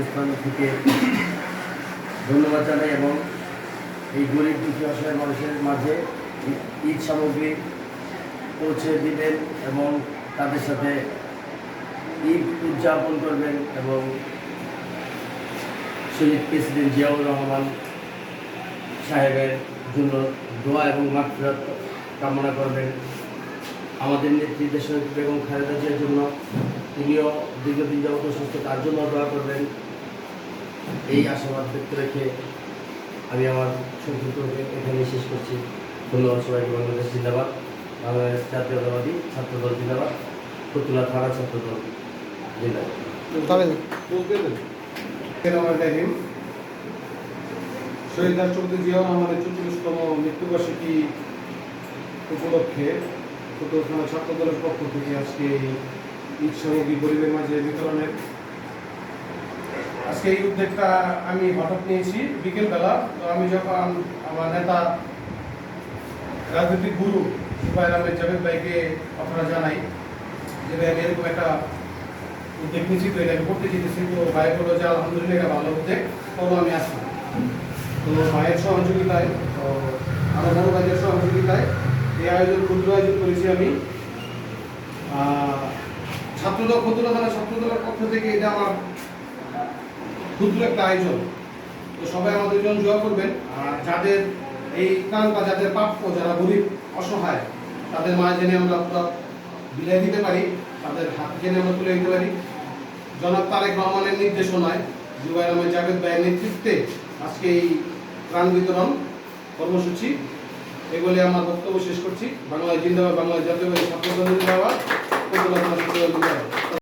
কেন্দ্রস্থল থেকে ধন্যবাদ জানাই এবং এই গরিব দুঃখী অসহায় মানুষের মাঝে ঈদ সামগ্রী পৌঁছে দিবেন এবং তাদের সাথে ঈদ উদযাপন করবেন এবং শহীদ প্রেসিডেন্ট জিয়াউর রহমান সাহেবের জন্য দোয়া এবং মাফিরাত কামনা করবেন। আমাদের নেত্রী দেশের বেগম খালেদা জিয়ার জন্য তিনিও দীর্ঘদিন যাবত সুস্থ তার জন্য দোয়া করবেন। এই আশাবাদ ব্যক্ত রেখে আমি আমার সংক্ষিপ্ত এখানে শেষ করছি। ধন্যবাদ সবাইকে বাংলাদেশ জিন্দাবাদ। বাংলাদেশ জাতীয়তাবাদী ছাত্রদল জিন্দাবাদ। ফতুল্লা থানা ছাত্রদল জিন্দাবাদ। তবে রহিম শহীদ রাষ্ট্রপতি জিয়াউর রহমানের চৌচল্লিশতম মৃত্যুবার্ষিকী উপলক্ষে ফুটবল থানা ছাত্র দলের পক্ষ থেকে আজকে এই ঈদ সামগ্রী গরিবের মাঝে বিতরণের আজকে এই উদ্যোগটা আমি হঠাৎ নিয়েছি বিকেলবেলা। তো আমি যখন আমার নেতা, রাজনৈতিক গুরু সুবাইর আহমেদ জাভেদ ভাইকে আপনারা জানাই যে ভাই, আমি এরকম একটা উদ্যোগ নিয়েছি, তো এটা করতে চেয়েছি তো ভাই বলল যে, আলহামদুলিল্লাহ, এটা ভালো উদ্যোগ। তবু আমি আসলাম তো ভাইয়ের সহযোগিতায়, তো আমার বড় ভাইয়ের সহযোগিতায় এই আয়োজন ক্ষুদ্র আয়োজন করেছি আমি। ছাত্রদল ক্ষুদ্র দলের ছাত্রদলের পক্ষ থেকে এটা আমার ক্ষুদ্র একটা আয়োজন। তো সবাই আমাদের জন্য দোয়া করবেন। আর যাদের এই কাঙ্কা যাদের প্রাপ্য, যারা গরিব, অসহায়, তাদের মাঝে জেনে আমরা বিলাই দিতে পারি, তাদের হাত জেনে আমরা তুলে দিতে পারি। জনাব তারেক রহমানের নির্দেশনায় জুবাইর আহমেদ জাভেদ ভাইয়ের নেতৃত্বে আজকে এই প্রাণ বিতরণ কর্মসূচি। এগুলি আমার বক্তব্য শেষ করছি। বাংলায় জিন্দাবাদ, বাংলায় জাতীয়বাদী ছাত্র দল